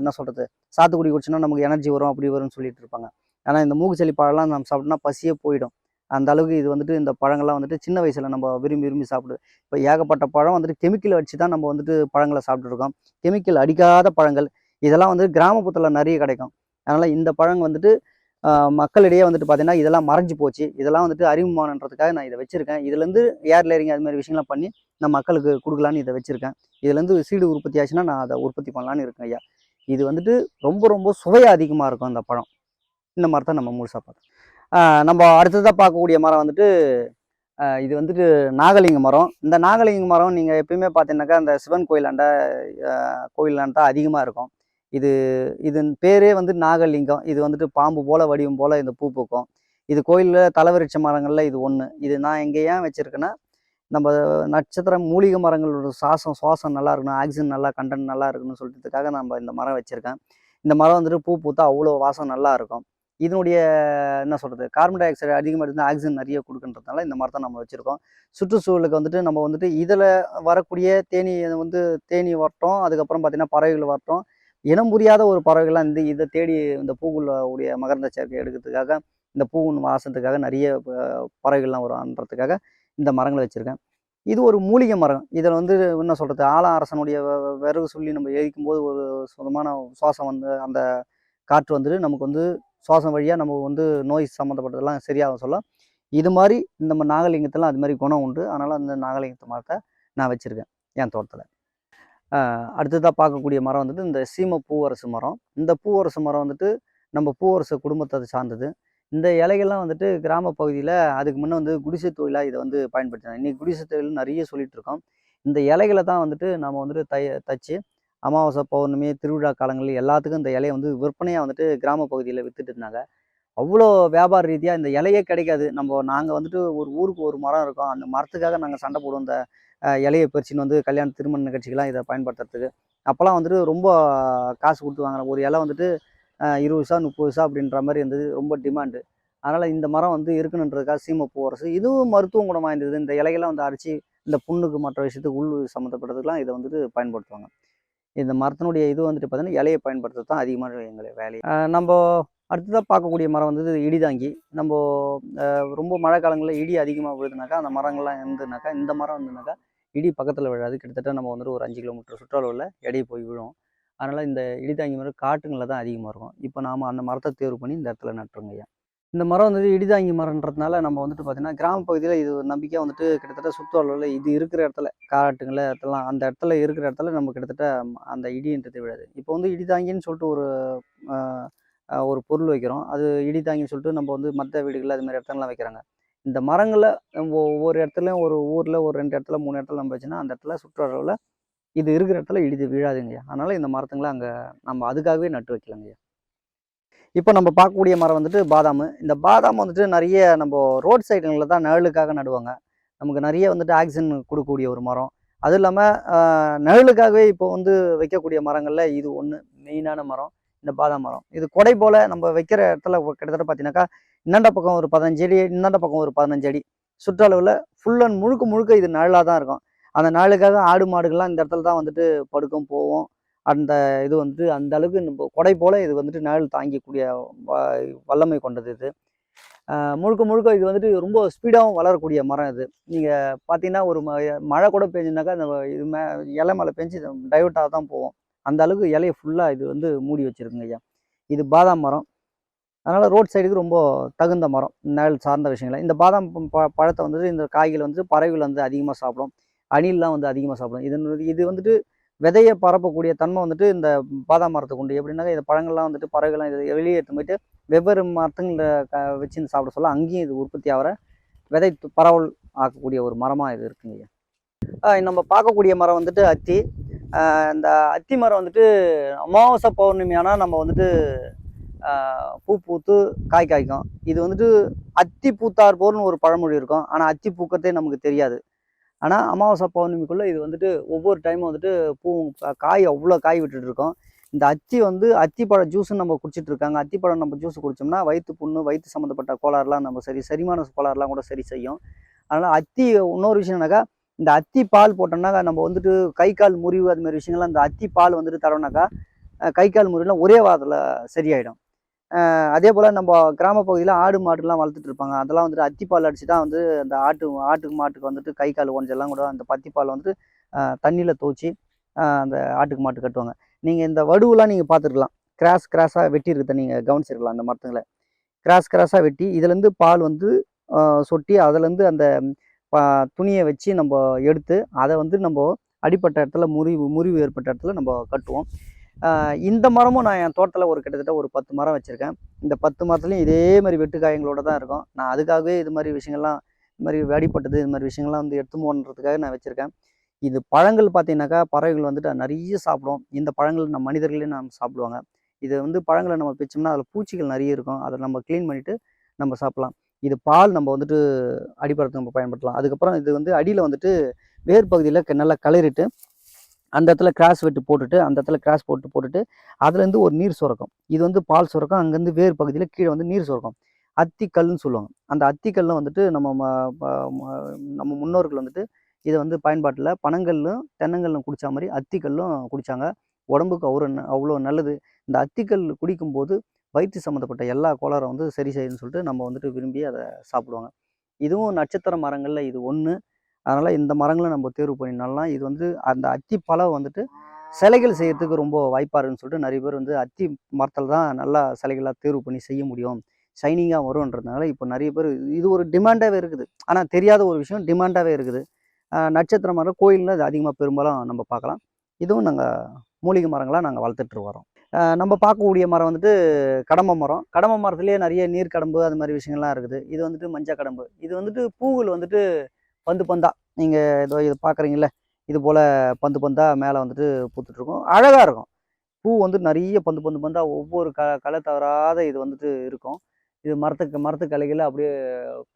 என்ன சொல்கிறது சாத்துக்குடி குடிச்சோன்னா நமக்கு எனர்ஜி வரும் அப்படி வரும்னு சொல்லிட்டு இருப்பாங்க. ஆனால் இந்த மூக்குச்சளி பழம்லாம் நம்ம சாப்பிட்டோம்னா பசியே போயிடும். அந்த அளவுக்கு இது வந்துட்டு இந்த பழங்கள்லாம் வந்துட்டு சின்ன வயசில் நம்ம விரும்பி விரும்பி சாப்பிடு இப்போ ஏகப்பட்ட பழம் வந்துட்டு கெமிக்கல் அடித்து தான் நம்ம வந்துட்டு பழங்களை சாப்பிட்ருக்கோம் கெமிக்கல் அடிக்காத பழங்கள் இதெல்லாம் வந்து கிராமப்புறத்தில் நிறைய கிடைக்கும். அதனால் இந்த பழங்க வந்துட்டு மக்களிடையே வந்துட்டு பார்த்தீங்கன்னா இதெல்லாம் மறைஞ்சு போச்சு. இதெல்லாம் வந்துட்டு அறிமுகமானன்றதுக்காக நான் இதை வச்சிருக்கேன். இதுலேருந்து ஏர் லேரிங் அது மாதிரி விஷயங்கள்லாம் பண்ணி நான் மக்களுக்கு கொடுக்கலான்னு இதை வச்சுருக்கேன். இதுலேருந்து சீடு உற்பத்தி ஆச்சுன்னா நான் அதை உற்பத்தி பண்ணலான்னு இருக்கேன் ஐயா. இது வந்துட்டு ரொம்ப ரொம்ப சுவையாக அதிகமாக இருக்கும் அந்த பழம். இந்த மரத்தை நம்ம முழுசாக பார்த்தோம். நம்ம அடுத்ததாக பார்க்கக்கூடிய மரம் வந்துட்டு இது வந்துட்டு நாகலிங்க மரம். இந்த நாகலிங்க மரம் நீங்கள் எப்பயுமே பார்த்தீங்கன்னாக்கா அந்த சிவன் கோயிலாண்ட ஆஹ் அதிகமாக இருக்கும். இது இதன் பேரே வந்து நாகலிங்கம். இது வந்துட்டு பாம்பு போல வடிவம் போல இந்த பூ பூக்கும். இது கோயிலில் தலைவரிச்ச மரங்களில் இது ஒன்று இது நான் எங்கே ஏன் வச்சுருக்கேன்னா நம்ம நட்சத்திரம் மூலிகை மரங்களோட சுவாசம் சுவாசம் நல்லா இருக்கணும் ஆக்சிஜன் நல்லா கண்டென்ட் நல்லா இருக்கணும்னு சொல்லிட்டுக்காக நம்ம இந்த மரம் வச்சுருக்கேன். இந்த மரம் வந்துட்டு பூ பூத்தா அவ்வளோ வாசம் நல்லா இருக்கும். இதனுடைய என்ன சொல்கிறது கார்பன் டை ஆக்சைடு அதிகமாக இருந்தால் ஆக்சிஜன் நிறைய கொடுக்குன்றதுனால இந்த மரத்தை நம்ம வச்சுருக்கோம். சுற்றுச்சூழலுக்கு வந்துட்டு நம்ம வந்துட்டு இதில் வரக்கூடிய தேனி வந்து தேனி வரட்டும் அதுக்கப்புறம் பார்த்திங்கன்னா பறவைகள் வரட்டும் இனம் புரியாத ஒரு பறவைகள்லாம் இந்த இதை தேடி இந்த பூக்குள்ள உடைய மகரந்த சேர்க்கை எடுக்கிறதுக்காக இந்த பூவின் வாசத்துக்காக நிறைய பறவைகள்லாம் வரும்ன்றதுக்காக இந்த மரங்களை வச்சுருக்கேன். இது ஒரு மூலிகை மரம். இதில் வந்து என்ன சொல்கிறது ஆல அரசனுடைய விறகு சொல்லி நம்ம எரிக்கும் போது ஒரு சுதமான சுவாசம் வந்து அந்த காற்று வந்துட்டு நமக்கு வந்து சுவாசம் வழியாக நம்ம வந்து நோய் சம்மந்தப்பட்டதெல்லாம் சரியாகும் சொல்ல இது மாதிரி இந்த நாகலிங்கத்தெல்லாம் அது மாதிரி குணம் உண்டு. அதனால் அந்த நாகலிங்கத்தை மரத்தை நான் வச்சுருக்கேன். என் தோட்டத்தில். அடுத்ததாக பார்க்கக்கூடிய மரம் வந்துட்டு இந்த சீம பூவரசு மரம். இந்த பூவரசு மரம் வந்துட்டு நம்ம பூவரசு குடும்பத்தை சார்ந்தது. இந்த இலைகள்லாம் வந்துட்டு கிராம பகுதியில் அதுக்கு முன்னே வந்து குடிசை தொழிலாக இதை வந்து பயன்படுத்தினாங்க. இன்றைக்கி குடிசை தொழில் நிறைய சொல்லிகிட்டு இருக்கோம். இந்த இலைகளை தான் வந்துட்டு நம்ம வந்துட்டு தை தச்சு அமாவாசை பௌர்ணமி திருவிழா காலங்களில் எல்லாத்துக்கும் இந்த இலையை வந்து விற்பனையாக வந்துட்டு கிராம பகுதியில் விற்றுட்டு இருந்தாங்க. அவ்வளோ வியாபார ரீதியாக இந்த இலையே கிடைக்காது. நம்ம நாங்கள் வந்துட்டு ஒரு ஊருக்கு ஒரு மரம் இருக்கோம். அந்த மரத்துக்காக நாங்கள் சண்டை போடுவோம். இந்த இலையை பறிச்சுன்னு வந்து கல்யாண திருமண நிகழ்ச்சிக்கெல்லாம் இதை பயன்படுத்துறதுக்கு. அப்போல்லாம் வந்துட்டு ரொம்ப காசு கொடுத்து வாங்குற ஒரு இலை வந்துட்டு இருபது பைசா முப்பது பைசா அப்படின்ற மாதிரி இருந்தது. ரொம்ப டிமாண்டு அதனால் இந்த மரம் வந்து இருக்கணுன்றதுக்காக சீமை அரசு இதுவும் மருத்துவம் குணமாக இருந்தது இந்த இலைகள்லாம் வந்து அரைச்சி இந்த புண்ணுக்கு மற்ற விஷயத்துக்கு உள் சம்மந்தப்பட்டதுக்கெலாம் இதை வந்துட்டு பயன்படுத்துவாங்க. இந்த மரத்தினுடைய இது வந்துட்டு பார்த்தீங்கன்னா இலையை பயன்படுத்துறது தான் அதிகமான எங்களை வேலை. நம்ம அடுத்ததாக பார்க்கக்கூடிய மரம் வந்து இடிதாங்கி. நம்ம ரொம்ப மழை காலங்களில் இடி அதிகமாக விழுதுனாக்கா அந்த மரங்கள்லாம் இருந்துனாக்கா இந்த மரம் இருந்துனாக்கா இடி பக்கத்தில் விழாது. கிட்டத்தட்ட நம்ம வந்துட்டு ஒரு அஞ்சு கிலோமீட்டர் சுற்றளவில் இடையே போய் விழும் அதனால் இந்த இடிதாங்கி மரம் காட்டுங்களில் தான் அதிகமாக இருக்கும். இப்போ நாம் அந்த மரத்தை தேர்வு பண்ணி இந்த இடத்துல நட்டுருங்க ஐயா. இந்த மரம் வந்துட்டு இடிதாங்கி மரன்றதுனால நம்ம வந்துட்டு பார்த்தீங்கன்னா கிராம பகுதியில் இது ஒரு நம்பிக்கையாக வந்துட்டு கிட்டத்தட்ட சுற்றுலாவில் இது இருக்கிற இடத்துல காட்டுங்கள இடத்துலாம் அந்த இடத்துல இருக்கிற இடத்துல நம்ம கிட்டத்தட்ட அந்த இடின்றது விழாது. இப்போ வந்து இடிதாங்கின்னு சொல்லிட்டு ஒரு ஒரு பொருள் வைக்கிறோம். அது இடி தாங்கின்னு சொல்லிட்டு நம்ம வந்து மற்ற வீடுகளில் அது மாதிரி இடத்துலலாம் வைக்கிறாங்க. இந்த மரங்களை ஒவ்வொரு இடத்துலையும் ஒரு ஊரில் ஒரு ரெண்டு இடத்துல மூணு இடத்துல நம்ம வச்சுன்னா அந்த இடத்துல சுற்றுலாவில் இது இருக்கிற இடத்துல இடிது விழாதுங்கய்யா அதனால் இந்த மரத்துங்களை அங்கே நம்ம அதுக்காகவே நட்டு வைக்கலாங்கய்யா இப்போ நம்ம பார்க்கக்கூடிய மரம் வந்துட்டு பாதாம். இந்த பாதாம் வந்துட்டு நிறைய நம்ம ரோட் சைடுங்களில் தான் நிழலுக்காக நடுவாங்க. நமக்கு நிறைய வந்துட்டு ஆக்சிஜன் கொடுக்கக்கூடிய ஒரு மரம். அதுவும் இல்லாமல் நிழலுக்காகவே இப்போ வந்து வைக்கக்கூடிய மரங்களில் இது ஒன்று மெயினான மரம். இந்த பாதாம் மரம். இது கொடை போல் நம்ம வைக்கிற இடத்துல கிட்டத்தட்ட பார்த்தீங்கன்னாக்கா இந்தாண்ட பக்கம் ஒரு பதினஞ்சு அடி இந்தாண்ட பக்கம் ஒரு பதினஞ்சு அடி. சுற்றளவில் ஃபுல் அண்ட் முழுக்க முழுக்க இது நிழலாக தான் இருக்கும். அந்த நிழலுக்காக ஆடு மாடுகள்லாம் இந்த இடத்துல தான் வந்துட்டு படுக்கும் போவோம். அந்த இது வந்துட்டு அந்த அளவுக்கு நம்ம கொடை போல் இது வந்துட்டு நிழல் தாங்கிக்கூடிய வ- வல்லமை கொண்டது இது. முழுக்க முழுக்க இது வந்துட்டு ரொம்ப ஸ்பீடாகவும் வளரக்கூடிய மரம் இது. நீங்கள் பார்த்தீங்கன்னா ஒரு ம மழை கூட பெஞ்சுனாக்கா அந்த இது மே இலை மழை பெஞ்சு டைவர்ட்டாக தான் போகும் அந்த அளவுக்கு இலையை ஃபுல்லாக இது வந்து மூடி வச்சுருக்குங்க ஐயா. இது பாதாம் மரம். அதனால் ரோட் சைடுக்கு ரொம்ப தகுந்த மரம். நிழல் சார்ந்த விஷயங்கள். இந்த பாதாம் ப- ப- பழத்தை வந்துட்டு இந்த காய்கள் வந்து பறவைகள் வந்து அதிகமாக சாப்பிடும். அணில்லாம் வந்து அதிகமாக சாப்பிடும். இது இது வந்துட்டு விதையை பரப்பக்கூடிய தன்மை வந்துட்டு இந்த பாதாம் மரத்துக்கு உண்டு. எப்படின்னாக்கா இந்த பழங்கள்லாம் வந்துட்டு பறவைகள்லாம் இது வெளியே எடுத்து போயிட்டு வெவ்வேறு மரத்துங்களை க வச்சு சாப்பிட சொல்ல அங்கேயும் இது உற்பத்தி ஆகிற விதை பரவல் ஆக்கக்கூடிய ஒரு மரமாக இது இருக்குங்க நம்ம பார்க்கக்கூடிய மரம் வந்துட்டு அத்தி. இந்த அத்தி மரம் வந்துட்டு அமாவாசை பௌர்ணமி ஆனால் நம்ம வந்துட்டு பூ பூத்து காய் காய்க்கும். இது வந்துட்டு அத்தி பூத்தார் போர்னு ஒரு பழமொழி இருக்கும். ஆனால் அத்தி பூக்கிறதே நமக்கு தெரியாது. ஆனால் அமாவாசை பௌர்ணமிக்குள்ளே இது வந்துட்டு ஒவ்வொரு டைமும் வந்துட்டு பூ காய் அவ்வளோ காய் விட்டுட்டு இருக்கோம் இந்த அத்தி வந்து அத்திப்பழ ஜூஸ்ன்னு நம்ம குடிச்சிட்டு இருக்காங்க அத்திப்பழம் நம்ம ஜூஸ் குடித்தோம்னா வயிற்று புண்ணு வயிற்று சம்மந்தப்பட்ட கோளாறுலாம் நம்ம சரி செரிமான கோளாறுலாம் கூட சரி செய்யும். அதனால் அத்தி இன்னொரு விஷயம் என்னக்கா இந்த அத்தி பால் போட்டோம்னாக்கா நம்ம வந்துட்டு கை கால் முறிவு அது மாதிரி விஷயங்கள்லாம் இந்த அத்தி பால் வந்துட்டு தரோம்னாக்கா கை கால் முறிவுலாம் ஒரே வாரத்தில் சரியாயிடும். அதே போல் நம்ம கிராம பகுதியில் ஆடு மாடுலாம் வளர்த்துட்டு இருப்பாங்க. அதெல்லாம் வந்துட்டு அத்திப்பால் அடிச்சு தான் வந்து அந்த ஆட்டு ஆட்டுக்கு மாட்டுக்கு வந்துட்டு கை கால் ஒன்றெல்லாம் கூட அந்த அத்திப்பால் வந்துட்டு தண்ணியில் துவச்சி அந்த ஆட்டுக்கு மாட்டு கட்டுவாங்க. நீங்கள் இந்த வடுவெலாம் நீங்கள் பார்த்துருக்கலாம். கிராஸ் கிராஸாக வெட்டி இருக்கிறத நீங்கள் கவனிச்சிருக்கலாம் அந்த மரத்துங்களை. கிராஸ் கிராஸாக வெட்டி இதுலேருந்து பால் வந்து சொட்டி அதுலேருந்து அந்த துணியை வச்சு நம்ம எடுத்து அதை வந்து நம்ம அடிப்பட்ட இடத்துல முறிவு முறிவு ஏற்பட்ட இடத்துல நம்ம கட்டுவோம். இந்த மரமும் நான் என் தோட்டத்தில் ஒரு கிட்டத்தட்ட ஒரு பத்து மரம் வச்சுருக்கேன். இந்த பத்து மரத்துலையும் இதே மாதிரி வெட்டுக்காயங்களோட தான் இருக்கும். நான் அதுக்காகவே இது மாதிரி விஷயங்கள்லாம் இது மாதிரி அடிப்பட்டது இது மாதிரி விஷயங்கள்லாம் வந்து எடுத்து போன்றதுக்காக நான் வச்சுருக்கேன். இது பழங்கள் பார்த்தீங்கன்னாக்கா பறவைகள் வந்துட்டு நிறைய சாப்பிடும் இந்த பழங்கள் நம்ம மனிதர்களே நம்ம சாப்பிடுவாங்க. இது வந்து பழங்களை நம்ம பிச்சோம்னா அதில் பூச்சிகள் நிறைய இருக்கும். அதை நம்ம க்ளீன் பண்ணிவிட்டு நம்ம சாப்பிட்லாம். இது பால் நம்ம வந்துட்டு அடிப்படத்துக்கு நம்ம பயன்படுத்தலாம். அதுக்கப்புறம் இது வந்து அடியில் வந்துட்டு வேர் பகுதியில் நல்லா கலரிட்டு அந்த இடத்துல கிராஸ் வெட்டு போட்டுட்டு அந்த இடத்துல கிராஸ் போட்டு போட்டுட்டு அதுலேருந்து ஒரு நீர் சுரக்கும். இது வந்து பால் சுரக்கும். அங்கேருந்து வேர் பகுதியில் கீழே வந்து நீர் சுரக்கும். அத்திக்கல்னு சொல்லுவாங்க. அந்த அத்திக்கல்ல வந்துட்டு நம்ம ம- நம்ம முன்னோர்கள் வந்துட்டு இதை வந்து பயன்பாட்டில் பனங்கல்லும் தென்னங்கல்லும் குடித்த மாதிரி அத்திக்கல்லும் குடித்தாங்க உடம்புக்கு அவ்வளோ ந- அவ்வளோ நல்லது. இந்த அத்திக்கல் குடிக்கும்போது வயிற்று சம்மந்தப்பட்ட எல்லா கோளாறும் வந்து சரி செய்யுதுன்னு சொல்லிட்டு நம்ம வந்துட்டு விரும்பி அதை சாப்பிடுவாங்க. இதுவும் நட்சத்திர மரங்களில் இது ஒன்று அதனால் இந்த மரங்களை நம்ம தேர்வு பண்ணினாலாம் இது வந்து அந்த அத்தி பழம் வந்துட்டு சிலைகள் செய்யறதுக்கு ரொம்ப வாய்ப்பாக இருக்குன்னு சொல்லிட்டு நிறைய பேர் வந்து அத்தி மரத்தில் தான் நல்லா சிலைகளாக தேர்வு பண்ணி செய்ய முடியும். ஷைனிங்காக வரும்ன்றதுனால இப்போ நிறைய பேர் இது ஒரு டிமாண்டாகவே இருக்குது. ஆனால் தெரியாத ஒரு விஷயம் டிமாண்டாகவே இருக்குது. நட்சத்திர மரம் கோயிலில் அது அதிகமாக பெரும்பாலும் நம்ம பார்க்கலாம். இதுவும் நாங்கள் மூலிகை மரங்களாக நாங்கள் வளர்த்துட்டு வரோம். நம்ம பார்க்கக்கூடிய மரம் வந்துட்டு கடம்ப மரம். கடம்ப மரத்துலேயே நிறைய நீர் கடம்பு அது மாதிரி விஷயங்கள்லாம் இருக்குது. இது வந்துட்டு மஞ்சள் கடம்பு. இது வந்துட்டு பூவில் வந்துட்டு பந்து பந்தா. நீங்கள் ஏதோ இது பார்க்குறீங்கள இது போல் பந்து பந்தா மேலே வந்துட்டு பூத்துட்ருக்கும். அழகாக இருக்கும். பூ வந்து நிறைய பந்து பந்து பந்தா ஒவ்வொரு க களை தவறாத இது வந்துட்டு இருக்கும். இது மரத்துக்கு மரத்து கலைகளை அப்படியே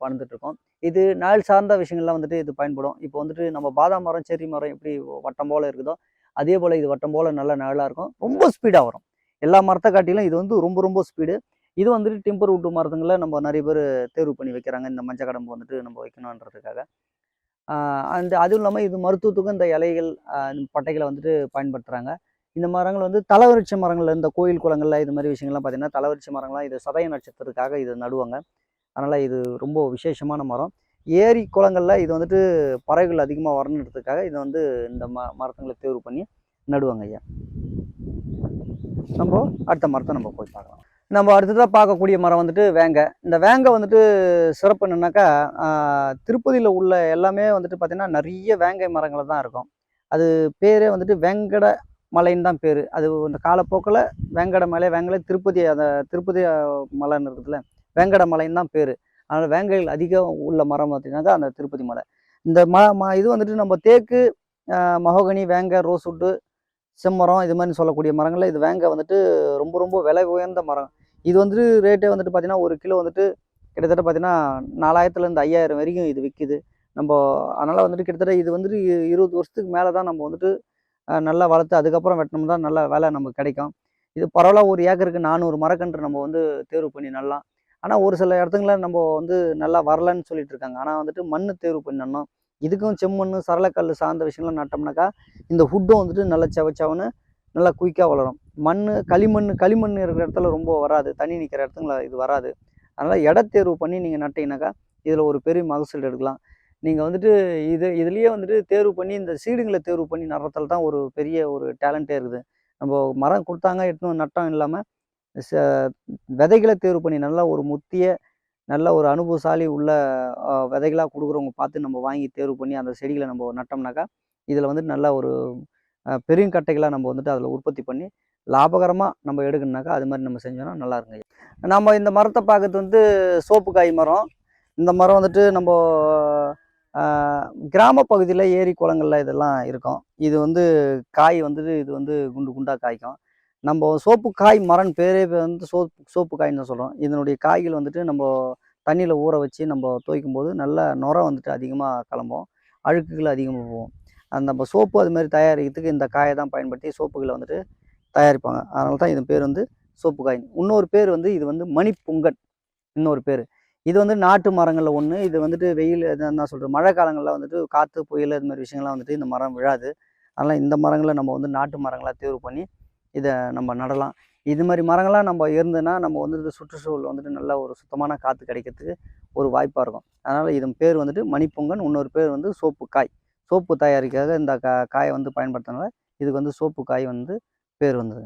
பறந்துட்டு இது நாள் சார்ந்த விஷயங்கள்லாம் வந்துட்டு இது பயன்படும். இப்போ வந்துட்டு நம்ம பாதாம் மரம் செர்ரி மரம் எப்படி வட்டம் போல் இருக்குதோ அதே போல் இது வட்டம் போல் நல்ல நிழலாக இருக்கும். ரொம்ப ஸ்பீடாக வரும். எல்லா மரத்தை காட்டிலும் இது வந்து ரொம்ப ரொம்ப ஸ்பீடு இது வந்துட்டு டிம்பர் வுட்டு மரத்துங்களை நம்ம நிறைய பேர் தேர்வு பண்ணி வைக்கிறாங்க. இந்த மஞ்சள் கடம்பு வந்துட்டு நம்ம வைக்கணுன்றதுக்காக அந்த அதுவும் இல்லாமல் இது மருத்துவத்துக்கும் இந்த இலைகள் இந்த பட்டைகளை வந்துட்டு பயன்படுத்துகிறாங்க இந்த மரங்கள் வந்து தலவரிச்ச மரங்கள் இந்த கோயில் குளங்கள்ல இது மாதிரி விஷயங்கள்லாம் பார்த்தீங்கன்னா தலவரிச்ச மரங்கள்லாம் இது சதய நட்சத்திரத்துக்காக இது நடுவாங்க. அதனால் இது ரொம்ப விசேஷமான மரம். ஏரி குளங்களில் இது வந்துட்டு பறவைகள் அதிகமாக வரணுன்றதுக்காக இதை வந்து இந்த ம மரத்துங்களை தேர்வு பண்ணி நடுவாங்க ஐயா. நம்ம அடுத்த மரத்தை நம்ம போய் பார்க்கலாம். நம்ம அடுத்ததாக பார்க்கக்கூடிய மரம் வந்துட்டு வேங்க. இந்த வேங்க வந்துட்டு சிறப்பு என்னன்னாக்கா திருப்பதியில் உள்ள எல்லாமே வந்துட்டு பார்த்திங்கன்னா நிறைய வேங்கை மரங்களை தான் இருக்கும். அது பேரே வந்துட்டு வெங்கட மலைன்னு தான் பேர். அது இந்த காலப்போக்கில் வெங்கட மலை வேங்கலை திருப்பதி அந்த திருப்பதி மலைன்னு இருக்குதுல்ல வெங்கட மலைன்னு தான் பேர். அதனால் வேங்கைகள் அதிகம் உள்ள மரம் பார்த்தீங்கன்னாக்கா அந்த திருப்பதி மலை. இந்த ம ம இது வந்துட்டு நம்ம தேக்கு மகோகனி வேங்க ரோஸ்வுட்டு செம்மரம் இது மாதிரி சொல்லக்கூடிய மரங்களில் இது வேங்க வந்துட்டு ரொம்ப ரொம்ப விலை உயர்ந்த மரம். இது வந்துட்டு ரேட்டே வந்துட்டு பார்த்தீங்கன்னா ஒரு கிலோ வந்துட்டு கிட்டத்தட்ட பார்த்தீங்கன்னா நாலாயிரத்துலேருந்து ஐயாயிரம் வரைக்கும் இது விற்கிது நம்ம அதனால் வந்துட்டு கிட்டத்தட்ட இது வந்துட்டு இருபது வருஷத்துக்கு மேலே தான் நம்ம வந்துட்டு நல்லா வளர்த்து அதுக்கப்புறம் வெட்டினோம்னா நல்ல விலை நமக்கு கிடைக்கும். இது பரவாயில்ல ஒரு ஏக்கருக்கு நானூறு மரக்கன்று நம்ம வந்து தேர்வு பண்ணி நடலாம் ஆனால் ஒரு சில இடத்துங்கள நம்ம வந்து நல்லா வரலன்னு சொல்லிட்டு இருக்காங்க ஆனால் வந்துட்டு மண் தேர்வு பண்ணணும். இதுக்கும் செம்மண் சரளக்கல் சார்ந்த விஷயங்கள்லாம் நட்டோம்னாக்கா இந்த ஹுட்டும் வந்துட்டு நல்லா செவச்சவன்னு நல்லா குயிக்காக வளரும். மண் களிமண் களிமண் இருக்கிற இடத்துல ரொம்ப வராது. தண்ணி நிற்கிற இடத்துல இது வராது. அதனால் இட தேர்வு பண்ணி நீங்கள் நட்டிங்கனாக்கா இதில் ஒரு பெரிய மகசூல் எடுக்கலாம். நீங்கள் வந்துட்டு இது இதுலேயே வந்துட்டு தேர்வு பண்ணி இந்த சீடுங்களை தேர்வு பண்ணி நடுறதுல தான் ஒரு பெரிய ஒரு டேலண்ட்டே இருக்குது. நம்ம மரம் கொடுத்தாங்க எடுத்துன்னு நட்டம் இல்லாமல் விதைகளை தேர்வு பண்ணி நல்லா ஒரு முத்திய நல்ல ஒரு அனுபவசாலி உள்ள விதைகளாக கொடுக்குறவங்க பார்த்து நம்ம வாங்கி தேர்வு பண்ணி அந்த செடிகளை நம்ம நட்டோம்னாக்கா இதில் வந்துட்டு நல்ல ஒரு பெருங்கட்டைகளாக நம்ம வந்துட்டு அதில் உற்பத்தி பண்ணி லாபகரமாக நம்ம எடுக்கணுனாக்கா அது மாதிரி நம்ம செஞ்சோம்னா நல்லா இருக்குங்க நம்ம இந்த மரத்தை பார்க்கறது வந்து சோப்பு காய் மரம். இந்த மரம் வந்துட்டு நம்ம ஆஹ், கிராம பகுதியில் ஏரி குளங்கள்ல இதெல்லாம் இருக்கும். இது வந்து காய் வந்துட்டு இது வந்து குண்டு குண்டாக காய்க்கும். நம்ம சோப்பு காய் மரம் பேரே வந்து சோப்பு சோப்பு காய்ன்னு தான் சொல்கிறோம் இதனுடைய காய்கள் வந்துட்டு நம்ம தண்ணியில் ஊற வச்சு நம்ம துவைக்கும் போது நல்ல நுரை வந்துட்டு அதிகமாக கிளம்பும். அழுக்குகள் அதிகமாக போகும். அந்த நம்ம சோப்பு அது மாதிரி தயாரிக்கிறதுக்கு இந்த காயை தான் பயன்படுத்தி சோப்புகளை வந்துட்டு தயாரிப்பாங்க. அதனால தான் இதன் பேர் வந்து சோப்பு காய். இன்னொரு பேர் வந்து இது வந்து மணிப்புங்கன் இன்னொரு பேர். இது வந்து நாட்டு மரங்களில் ஒன்று இது வந்துட்டு வெயில் என்ன சொல்கிறது மழை காலங்களில் வந்துட்டு காற்று புயல் இது மாதிரி விஷயங்கள்லாம் வந்துட்டு இந்த மரம் விழாது. அதனால் இந்த மரங்களை நம்ம வந்து நாட்டு மரங்களாக தேர்வு பண்ணி இதை நம்ம நடலாம். இது மாதிரி மரங்கள்லாம் நம்ம இருந்ததுன்னா நம்ம வந்துட்டு சுற்றுச்சூழல் வந்துட்டு நல்ல ஒரு சுத்தமான காற்று கிடைக்கிறதுக்கு ஒரு வாய்ப்பாக இருக்கும். அதனால் இதன் பேர் வந்துட்டு மணிப்பொங்கன் இன்னொரு பேர் வந்து சோப்பு காய். சோப்பு தயாரிக்காக இந்த கா காயை வந்து பயன்படுத்தினால இதுக்கு வந்து சோப்பு காய் வந்து பேர் வந்தது.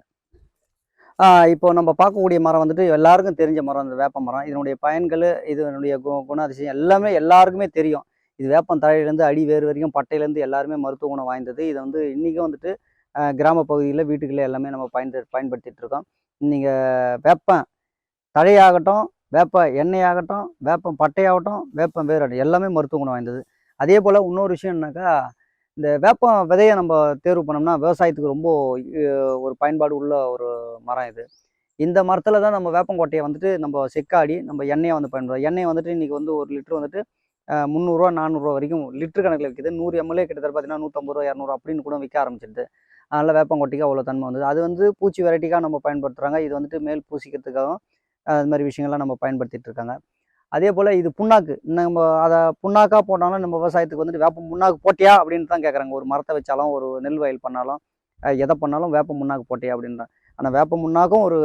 இப்போ நம்ம பார்க்கக்கூடிய மரம் வந்துட்டு எல்லாருக்கும் தெரிஞ்ச மரம் இந்த வேப்ப மரம். இதனுடைய பயன்கள் இதனுடைய கு குணாதிசயம் எல்லாமே எல்லாருக்குமே தெரியும். இது வேப்பம் தழையிலேருந்து அடி வேறு வரைக்கும் பட்டையிலேருந்து எல்லாருமே மருத்துவ குணம் வாய்ந்தது. இதை வந்து இன்றைக்கும் வந்துட்டு கிராம பகுதியில் வீட்டுக்குள்ளே எல்லாமே நம்ம பயன்படு பயன்படுத்திட்டு இருக்கோம் நீங்கள் வேப்பம் தழையாகட்டும் வேப்ப எண்ணெயாகட்டும் வேப்பம் பட்டையாகட்டும் வேப்பம் வேறாகட்டும் எல்லாமே மருத்துவ குணம் வாய்ந்தது. அதே போல் இன்னொரு விஷயம் என்னன்னாக்கா இந்த வேப்பம் விதையை நம்ம தேர்வு பண்ணோம்னா விவசாயத்துக்கு ரொம்ப ஒரு பயன்பாடு உள்ள ஒரு மரம் இது. இந்த மரத்தில் தான் நம்ம வேப்பங்கொட்டையை வந்துட்டு நம்ம செக்காடி நம்ம எண்ணெயை வந்து பயன்படுத்தும் எண்ணெய் வந்துட்டு இன்றைக்கி வந்து ஒரு லிட்டர் வந்துட்டு அஹ், முந்நூறுரூவா நானூறுரூவா வரைக்கும் லிட்டர் கணக்கில் விற்கிது நூறு எம்எல்ஏ கிட்டத்தட்ட பார்த்தீங்கன்னா நூற்றம்பது ரூபா இரநூறுவா அப்படின்னு கூட விற்க ஆரம்பிச்சிடுது. அதனால் வேப்பங்கொட்டிக்கு அவ்வளோ தன்மை வந்தது. அது வந்து பூச்சி வெரைட்டிக்காக நம்ம பயன்படுத்துகிறாங்க இது வந்துட்டு மேல் பூசிக்கிறதுக்காகவும் அது மாதிரி விஷயங்கள்லாம் நம்ம பயன்படுத்திட்டு இருக்காங்க. அதே போல் இது புண்ணாக்கு. நம்ம அதை புண்ணாக்காக போட்டாலும் நம்ம விவசாயத்துக்கு வந்துட்டு வேப்ப புண்ணாக்கு போட்டியா அப்படின்னு தான் கேட்குறாங்க ஒரு மரத்தை வச்சாலும் ஒரு நெல் வயல் பண்ணாலும் எதை பண்ணாலும் வேப்ப முன்னாக்கு போட்டியா அப்படின்றாங்க. ஆனால் வேப்ப முன்னாக்கும் ஒரு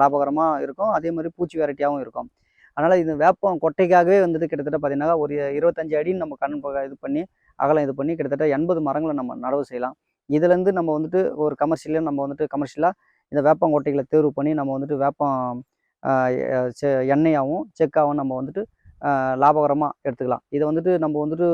லாபகரமாக இருக்கும். அதே மாதிரி பூச்சி வெரைட்டியாகவும் இருக்கும். அதனால் இது வேப்பம் கொட்டைக்காகவே வந்துட்டு கிட்டத்தட்ட பார்த்தீங்கன்னா ஒரு இருபத்தஞ்சு அடின்னு நம்ம கண் இது பண்ணி அகலம் இது பண்ணி கிட்டத்தட்ட எண்பது மரங்களை நம்ம நடவு செய்யலாம். இதுலேருந்து நம்ம வந்துட்டு ஒரு கமர்ஷியலாக நம்ம வந்துட்டு கமர்ஷியலாக இந்த வேப்பங்கொட்டைகளை தேர்வு பண்ணி நம்ம வந்துட்டு வேப்பம் செ- எண்ணெயாகவும் செக்காகவும் நம்ம வந்துட்டு லாபகரமாக எடுத்துக்கலாம். இதை வந்துட்டு நம்ம வந்துட்டு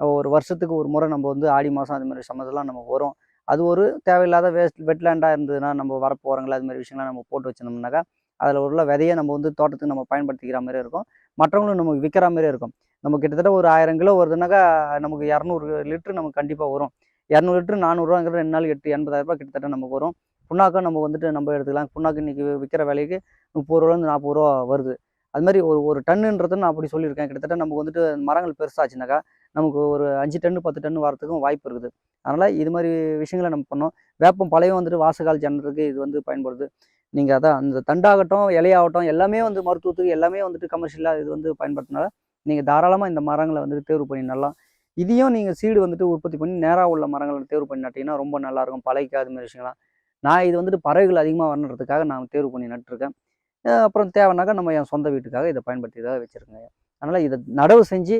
ஒரு வருஷத்துக்கு ஒரு முறை நம்ம வந்து ஆடி மாதம் அது மாதிரி சம்மந்தெல்லாம் நம்ம வரும். அது ஒரு தேவையில்லாத வேஸ்ட் வெட்லேண்டாக இருந்ததுன்னா நம்ம வரப்பு ஓரங்கள் அது மாதிரி விஷயங்கள்லாம் நம்ம போட்டு வச்சிருந்தோம்னாக்கா அதில் உள்ள விதையை நம்ம வந்து தோட்டத்துக்கு நம்ம பயன்படுத்திக்கிற மாதிரி இருக்கும். மற்றவங்களும் நமக்கு விற்கிற மாதிரி இருக்கும். நம்ம கிட்டத்தட்ட ஒரு ஆயிரம் கிலோ வருதுனாக்கா நமக்கு இரநூறு லிட்டரு நமக்கு கண்டிப்பாக வரும். இரநூறு லிட்டர் நானூறுரூவாங்கிற ரெண்டு நாள் எட்டு எண்பதாயிரம் ரூபாய் கிட்டத்தட்ட நமக்கு வரும். புண்ணாக்கம் நம்ம வந்துட்டு நம்ம எடுத்துக்கலாம். புண்ணாக்கு இன்னைக்கு விற்கிற விலைக்கு முப்பது ரூபாலேருந்து நாற்பது ரூபா வருது. அது மாதிரி ஒரு ஒரு டன்னுன்றது நான் அப்படி சொல்லியிருக்கேன். கிட்டத்தட்ட நமக்கு வந்துட்டு மரங்கள் பெருசாச்சுனாக்கா நமக்கு ஒரு அஞ்சு டன்னு பத்து டன்னு வரத்துக்கும் வாய்ப்பு இருக்குது. அதனால் இது மாதிரி விஷயங்களை நம்ம பண்ணோம் வேப்பம் பழைய வந்துட்டு வாசகால் ஜன்னருக்கு இது வந்து பயன்படுது. நீங்கள் அதான் அந்த தண்டாகட்டும் இலையாகட்டும் எல்லாமே வந்து மருத்துவத்துக்கு எல்லாமே வந்துட்டு கமர்ஷியலாக இது வந்து பயன்படுத்தினால நீங்கள் தாராளமாக இந்த மரங்களை வந்துட்டு தேர்வு பண்ணி நல்லா இதையும் நீங்கள் சீடு வந்துட்டு உற்பத்தி பண்ணி நேராக உள்ள மரங்களை தேர்வு பண்ணி நட்டிங்கன்னா ரொம்ப நல்லாயிருக்கும். பழைக்க அது மாதிரி விஷயங்கள்லாம். நான் இது வந்துட்டு பறவைகள் அதிகமாக வரணுன்றதுக்காக நான் தேர்வு பண்ணி நட்டுருக்கேன். அப்புறம் தேவைனாக்கா நம்ம என் சொந்த வீட்டுக்காக இதை பயன்படுத்தியதாக வச்சுருக்கேங்க. அதனால் இதை நடவு செஞ்சு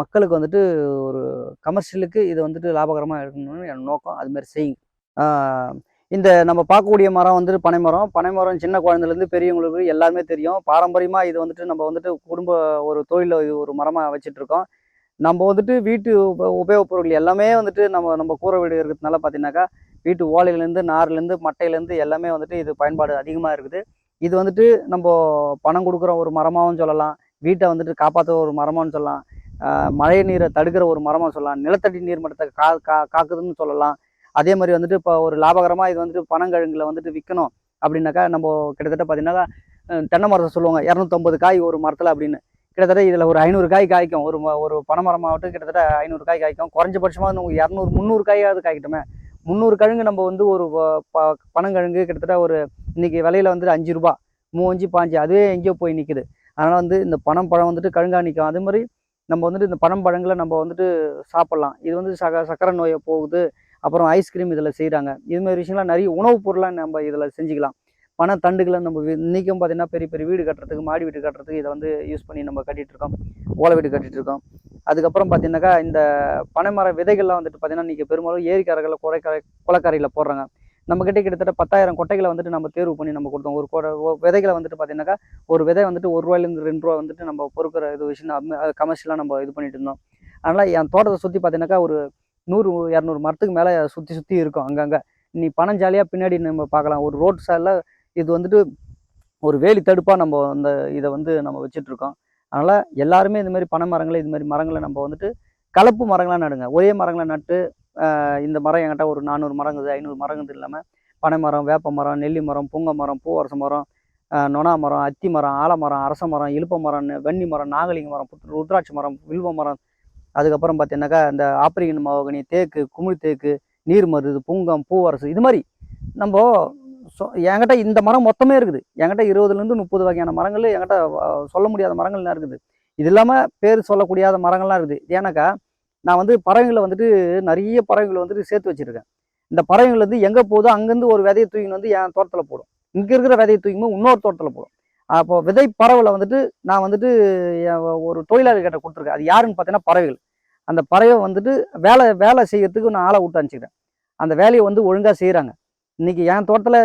மக்களுக்கு வந்துட்டு ஒரு கமர்ஷியலுக்கு இதை வந்துட்டு லாபகரமாக இருக்கணும்னு என் நோக்கம். அதுமாரி செய்யுங்க. இந்த நம்ம பார்க்கக்கூடிய மரம் வந்துட்டு பனைமரம் பனைமரம் சின்ன குழந்தைலேருந்து பெரியவங்களுக்கு எல்லாருமே தெரியும். பாரம்பரியமாக இது வந்துட்டு நம்ம வந்துட்டு குடும்ப ஒரு தொழிலில் ஒரு மரமாக வச்சுட்ருக்கோம் நம்ம வந்துட்டு வீட்டு உப உபயோகப்பொருள் எல்லாமே வந்துட்டு நம்ம நம்ம கூரை வீடு இருக்கிறதுனால பார்த்தீங்கன்னாக்கா வீட்டு ஓலையிலேருந்து நார்லேருந்து மட்டையிலேருந்து எல்லாமே வந்துட்டு இது பயன்பாடு அதிகமாக இருக்குது. இது வந்துட்டு நம்ம பணம் கொடுக்குற ஒரு மரமாகவும் சொல்லலாம். வீட்டை வந்துட்டு காப்பாற்றுற ஒரு மரமாகவும் சொல்லலாம். மழை நீரை தடுக்கிற ஒரு மரமாக சொல்லலாம். நிலத்தடி நீர் மட்டத்தை கா கா காக்குதுன்னு சொல்லலாம். அதே மாதிரி வந்துட்டு இப்போ ஒரு லாபகரமாக இது வந்துட்டு பனங்கிழங்குல வந்துட்டு விற்கணும் அப்படின்னாக்கா நம்ம கிட்டத்தட்ட பார்த்தீங்கன்னா தென்னை மரத்தை சொல்லுவாங்க. இரநூத்தொம்பது காய் ஒரு மரத்தில் அப்படின்னு. கிட்டத்தட்ட இதில் ஒரு ஐநூறு காய் காய்க்கும். ஒரு ம- ஒரு பனைமரமாகட்டும் கிட்டத்தட்ட ஐநூறு காய் காய்க்கும். குறைஞ்சபட்சமாக நமக்கு இரநூறு முந்நூறு காயாவது காய்க்கட்டுமே. முந்நூறு கிழங்கு நம்ம வந்து ஒரு ப- பனங்கிழங்கு கிட்டத்தட்ட ஒரு இன்னைக்கு விலையில் வந்துட்டு அஞ்சு ரூபா மூஞ்சி பாஞ்சு அதுவே எங்கேயோ போய் நிற்குது அதனால் வந்து இந்த பனம் பழம் வந்துட்டு கழுங்கா நிற்கும் அதே மாதிரி நம்ம வந்துட்டு இந்த பனம் பழங்களை நம்ம வந்துட்டு சாப்பிட்லாம். இது வந்து சக சக்கரை நோயை போகுது. அப்புறம் ஐஸ்கிரீம் இதில் செய்கிறாங்க இதுமாதிரி விஷயங்கள்லாம் நிறைய உணவுப் பொருளாக நம்ம இதில் செஞ்சுக்கலாம். பனத்தண்டுகளை நம்ம இன்றைக்கும் பார்த்தீங்கன்னா பெரிய பெரிய வீடு கட்டுறதுக்கு மாடி வீடு கட்டுறதுக்கு இதை வந்து யூஸ் பண்ணி நம்ம கட்டிகிட்டு இருக்கோம். ஓலை வீடு கட்டிகிட்டு இருக்கோம். அதுக்கப்புறம் பார்த்தீங்கன்னாக்கா இந்த பனைமர விதைகள்லாம் வந்துட்டு பார்த்தீங்கன்னா இன்றைக்கி பெரும்பாலும் ஏரிக்காரர்களில் குறைக்கரை குளக்கரையில் போடுறாங்க. நம்மக்கிட்ட கிட்டத்தட்ட பத்தாயிரம் கொட்டைகளை வந்துட்டு நம்ம தேர்வு பண்ணி நம்ம கொடுத்தோம். ஒரு கொடை விதைகளை வந்துட்டு பார்த்தீங்கன்னாக்கா ஒரு விதை வந்துட்டு ஒரு ரூபாயிலேருந்து ரெண்டு ரூபா வந்துட்டு நம்ம பொறுக்கிற இது விஷயம் கமர்ஷியலாக நம்ம இது பண்ணிட்டு இருந்தோம். அதனால் என் தோட்டத்தை சுற்றி பார்த்தீங்கன்னாக்கா ஒரு நூறு இரநூறு மரத்துக்கு மேலே சுற்றி சுற்றி இருக்கும் அங்கங்கே. நீ பணம் ஜாலியாக பின்னாடி நம்ம பார்க்கலாம். ஒரு ரோட் சைடில் இது வந்துட்டு ஒரு வேலி தடுப்பாக நம்ம அந்த இதை வந்து நம்ம வச்சுட்ருக்கோம். அதனால் எல்லாருமே இந்த மாதிரி பனை மரங்களை இது மாதிரி மரங்களை நம்ம வந்துட்டு கலப்பு மரங்களாக நடுங்க. ஒரே மரங்களை நட்டு இந்த மரம் என்கிட்ட ஒரு நானூறு மரங்குது ஐநூறு மரங்குது இல்லாமல் பனை மரம் வேப்ப மரம் நெல்லி மரம் புங்க மரம் பூவரச மரம் நொனா நொணா மரம் அத்தி மரம் ஆலமரம் அரச மரம் இழுப்ப மரம் வெண்ணி மரம் நாகலிங்க மரம் புத்து- ருத்ராட்ச மரம் வில்வ மரம். அதுக்கப்புறம் பார்த்தீங்கன்னாக்கா இந்த ஆப்பிரிக்கன் மாவகனி தேக்கு குமிழ் தேக்கு நீர் மருது புங்கம் பூவரசு இது மாதிரி நம்ம ஸோ என்கிட்ட இந்த மரம் மொத்தமே இருக்குது. என்கிட்ட இருபதுலேருந்து முப்பது வகையான மரங்கள் என்கிட்ட சொல்ல முடியாத மரங்கள்லாம் இருக்குது. இது இல்லாமல் பேர் சொல்லக்கூடியாத மரங்கள்லாம் இருக்குது. ஏன்னாக்கா நான் வந்து பறவைகளை வந்துட்டு நிறைய பறவைகளை வந்துட்டு சேர்த்து வச்சிருக்கேன். இந்த பறவைகள் வந்து எங்கே போதோ அங்கேருந்து ஒரு விதையை தூக்கின்னு வந்து என் தோட்டத்தில் போடும். இங்கே இருக்கிற விதையை தூக்கிமோ இன்னொரு தோட்டத்தில் போடும். அப்போ விதை பறவையில் வந்துட்டு நான் வந்துட்டு ஒரு தொழிலாளி கிட்ட கொடுத்துருக்கேன். அது யாருன்னு பார்த்தீங்கன்னா பறவைகள். அந்த பறவை வந்துட்டு வேலை வேலை செய்யறதுக்கு நான் ஆளை விட்டு அனுப்பிச்சிக்கிறேன். அந்த வேலையை வந்து ஒழுங்காக செய்கிறாங்க இன்னைக்கு என் தோட்டத்தில்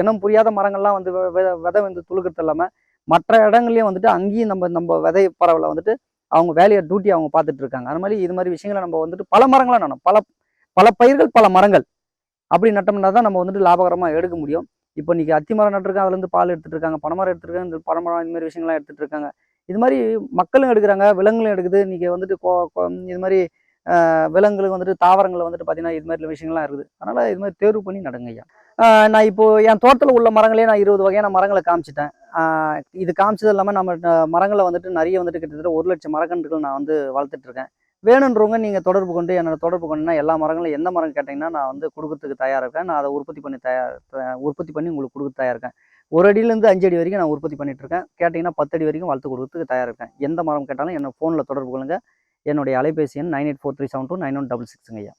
இனம் புரியாத மரங்கள்லாம் வந்து வெ- விதை வந்து துளுக்கிறது இல்லாமல் மற்ற இடங்கள்லையும் வந்துட்டு அங்கேயும் நம்ம நம்ம விதை பறவைல வந்துட்டு அவங்க வேலையை டியூட்டி அவங்க பார்த்துட்டு இருக்காங்க. அது மாதிரி இது மாதிரி விஷயங்களை நம்ம வந்துட்டு பல மரங்களா நடணும் பல பல பயிர்கள் பல மரங்கள் அப்படி நட்டோம்னா தான் நம்ம வந்துட்டு லாபகரமாக எடுக்க முடியும். இப்போ இன்னைக்கு அத்தி மரம் நட்டுருக்காங்க அதுலேருந்து பால் எடுத்துட்டு இருக்காங்க பனைமரம் எடுத்துருக்காங்க இந்த பனைமரம் இந்த மாதிரி விஷயங்கள்லாம் எடுத்துட்டு இருக்காங்க. இது மாதிரி மக்களும் எடுக்கிறாங்க விலங்குகளும் எடுக்குது. இன்னைக்கு வந்துட்டு கோ- இது மாதிரி விலங்குகளுக்கு வந்துட்டு தாவரங்கள் வந்துட்டு பார்த்தீங்கன்னா இது மாதிரி விஷயங்கள்லாம் இருக்குது. அதனால் இது மாதிரி தேர்வு பண்ணி நடங்க ஐயா. நான் இப்போது என் தோட்டத்தில் உள்ள மரங்களே நான் இருபது வகையான மரங்களை காமிச்சிட்டேன். இது காமிச்சது இல்லாமல் நம்ம மரங்களை வந்துட்டு நிறைய வந்துட்டு கிட்டத்தட்ட ஒரு லட்சம் மரக்கன்றுகள் நான் வந்து வளர்த்துட்ருக்கேன் வேணுன்றவங்க நீங்கள் தொடர்பு கொண்டு என்னோட தொடர்பு கொண்டுனா எல்லா மரங்களும் எந்த மரம் கேட்டிங்கன்னா நான் வந்து கொடுக்கறதுக்கு தயாராக இருக்கேன். நான் அதை உற்பத்தி பண்ணி தயார் உற்பத்தி பண்ணி உங்களுக்கு கொடுக்க தயாராக இருக்கேன். ஒரு அடியிலேருந்து அஞ்சு அடி வரைக்கும் நான் உற்பத்தி பண்ணிட்டு இருக்கேன். கேட்டிங்கன்னா பத்து அடி வரைக்கும் வளர்த்து கொடுக்கறதுக்கு தயாராக இருக்கேன். எந்த மரம் கேட்டாலும் என்னோட ஃபோனில் தொடர்பு கொள்ளுங்க. என்னுடைய அலைபேசி எண் nine eight four three seven two nine one double சிக்ஸுங்க ஐயா.